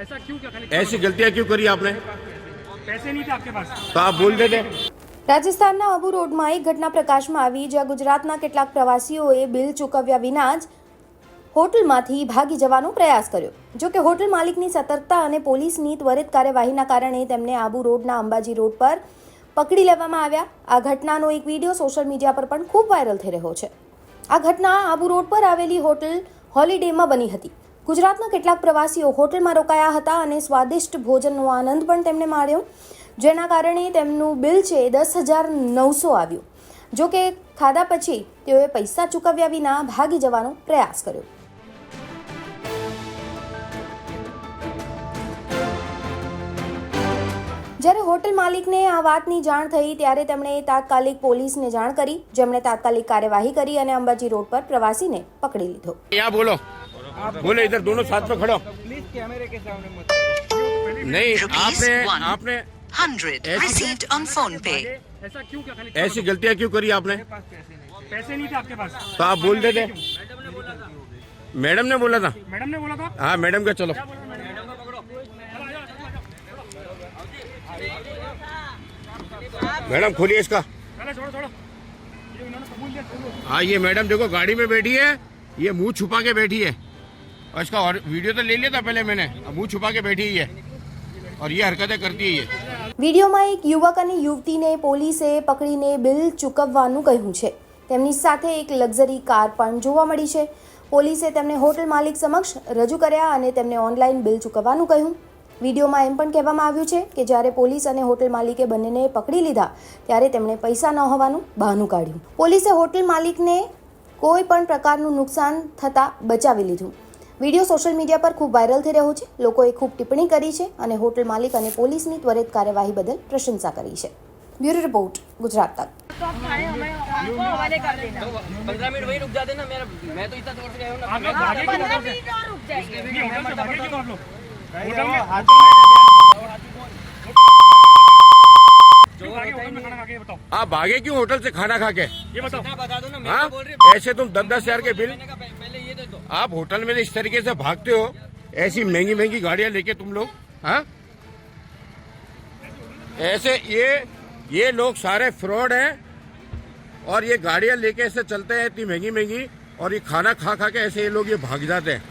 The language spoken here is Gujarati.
ऐसा क्यों क्या खाली ऐसी गलतियां क्यों करी आपने पैसे नहीं थे आपके पास तो आप बोल देते રાજસ્થાનના અબુ રોડમાં એક ઘટના પ્રકાશમાં આવી જ્યાં ગુજરાતના કેટલાક પ્રવાસીઓએ બિલ ચૂકવ્યા વિના જ હોટલમાંથી ભાગી જવાનો પ્રયાસ કર્યો જો કે હોટલ માલિકની સતર્કતા અને પોલીસની ત્વરિત કાર્યવાહીના કારણે તેમને આબુ રોડના અંબાજી રોડ પર પકડી લેવામાં આવ્યા આ ઘટનાનો એક વિડીયો સોશિયલ મીડિયા પર પણ ખૂબ વાયરલ થઈ રહ્યો છે આ ઘટના આબુ રોડ પર આવેલી હોટલ હોલિડેમાં બની હતી ગુજરાતના કેટલાક પ્રવાસીઓ હોટલમાં રોકાયા હતા અને સ્વાદિષ્ટ ભોજનનો આનંદ પણ તેમણે માણ્યો. જેના કારણે તેમનું બિલ છે દસ હજાર નવસો આવ્યું. જો કે ખાધા પછી તેઓએ પૈસા ચૂકવ્યા વિના ભાગી જવાનો પ્રયાસ કર્યો. જ્યારે હોટલ માલિકને આ વાતની જાણ થઈ ત્યારે તેમણે તાત્કાલિક પોલીસને જાણ કરી. જેમણે તાત્કાલિક કાર્યવાહી કરી અને અંબાજી રોડ પર પ્રવાસીને પકડી લીધો. यहाँ बोलो इधर दोनों साथ में खड़ो प्लीज़ कैमरे के सामने मत नहीं आपने आपने ऐसी- received on phone ऐसा क्यों क्या ऐसी गलतियाँ क्यों करी आपने? पैसे नहीं थे। आपके पास। तो आप बोल देते। मैडम ने बोला था। मैडम ने बोला था। हाँ मैडम का चलो। मैडम खोलिए इसका। चलो छोड़ो छोड़ो। ये इन्होंने कबूल किया छोड़ो। हाँ ये मैडम देखो गाड़ी में बैठी है ये मुँह छुपा के बैठी है। और इसका और वीडियो तो ले लिया था पहले मैंने अब मुंह छुपा के बैठी ही है और ये हरकतें करती है ये વિડીયોમાં એક યુવક અને યુવતીને પોલીસે પકડીને બિલ ચૂકવવાનું કહ્યું છે તેમની સાથે એક લક્ઝરી કાર પણ જોવા મળી છે પોલીસે તેમને હોટલ માલિક સમક્ષ રજૂ કર્યા અને તેમને ઓનલાઈન બિલ ચૂકવવાનું કહ્યું વિડીયોમાં એમ પણ કહેવામાં આવ્યું છે કે જ્યારે પોલીસ અને હોટલ માલિકે બંનેને પકડી લીધા ત્યારે તેમણે પૈસા ન હોવાનું બહાનું કાઢ્યું પોલીસે હોટલ માલિકને કોઈ પણ પ્રકારનું નુકસાન થતાં બચાવી લીધું વિડીયો સોશિયલ મીડિયા પર ખૂબ વાયરલ થઈ રહ્યો છે લોકોએ ખૂબ ટિપ્પણી કરી છે અને હોટલ માલિક અને પોલીસની ત્વરિત કાર્યવાહી બદલ પ્રશંસા કરી છે બ્યુરો રિપોર્ટ ગુજરાત તક पंद्रह मिनट वही रुक जाते ना मेरा मैं तो इतना दूर से गया हूँ ना आप लोग भागे क्यों होटल से नहीं होटल से भागे क्यों आप लोग होटल में क्यों भागे होटल में खाना खा के ये बताओ आप भागे क्यों होटल से खाना खा के ये बताओ इतना बता दो ना मैं हाँ तो बोल रही ऐसे तुम दस दस हजार के बिल आप होटल में इस तरीके से भागते हो? ऐसी महँगी महँगी गाड़ियाँ लेके तुम लोग हाँ? ऐसे ये ये लोग सारे फ्रॉड हैं और ये गाड़ियाँ लेके ऐसे चलते हैं इतनी महँगी महँगी और ये खाना खा खा के ऐसे ये लोग ये भाग जाते हैं।